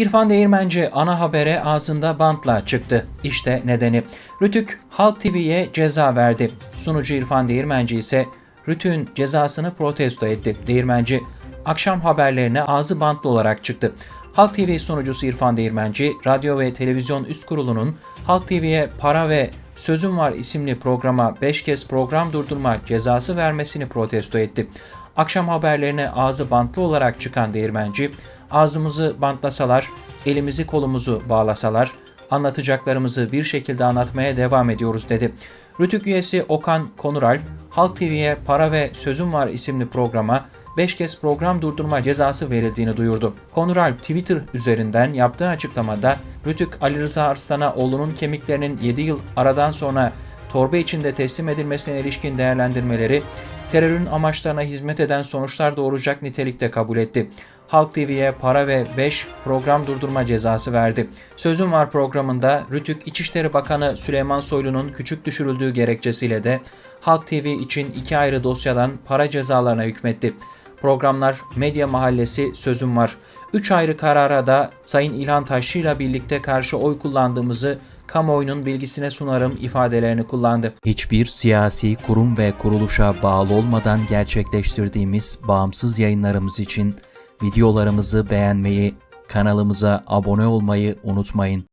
İrfan Değirmenci ana habere ağzında bantla çıktı. İşte nedeni. Rütük Halk TV'ye ceza verdi. Sunucu İrfan Değirmenci ise Rütük'ün cezasını protesto etti. Değirmenci akşam haberlerine ağzı bantlı olarak çıktı. Halk TV sunucusu İrfan Değirmenci, Radyo ve Televizyon Üst Kurulu'nun Halk TV'ye para ve Sözüm Var isimli programa 5 kez program durdurma cezası vermesini protesto etti. Akşam haberlerine ağzı bantlı olarak çıkan değirmenci, ağzımızı bantlasalar, elimizi kolumuzu bağlasalar, anlatacaklarımızı bir şekilde anlatmaya devam ediyoruz dedi. Rütük üyesi Okan Konuralp, Halk TV'ye Para ve Sözüm Var isimli programa 5 kez program durdurma cezası verildiğini duyurdu. Konuralp Twitter üzerinden yaptığı açıklamada Rütük Ali Rıza Arslan'a oğlunun kemiklerinin 7 yıl aradan sonra torba içinde teslim edilmesine ilişkin değerlendirmeleri terörün amaçlarına hizmet eden sonuçlar doğuracak nitelikte kabul etti. Halk TV'ye para ve 5 program durdurma cezası verdi. Sözüm Var programında Rütük İçişleri Bakanı Süleyman Soylu'nun küçük düşürüldüğü gerekçesiyle de Halk TV için iki ayrı dosyadan para cezalarına hükmetti. Programlar Medya Mahallesi Sözüm Var. Üç ayrı karara da Sayın İlhan Taşçı ile birlikte karşı oy kullandığımızı kamuoyunun bilgisine sunarım ifadelerini kullandı. Hiçbir siyasi kurum ve kuruluşa bağlı olmadan gerçekleştirdiğimiz bağımsız yayınlarımız için videolarımızı beğenmeyi, kanalımıza abone olmayı unutmayın.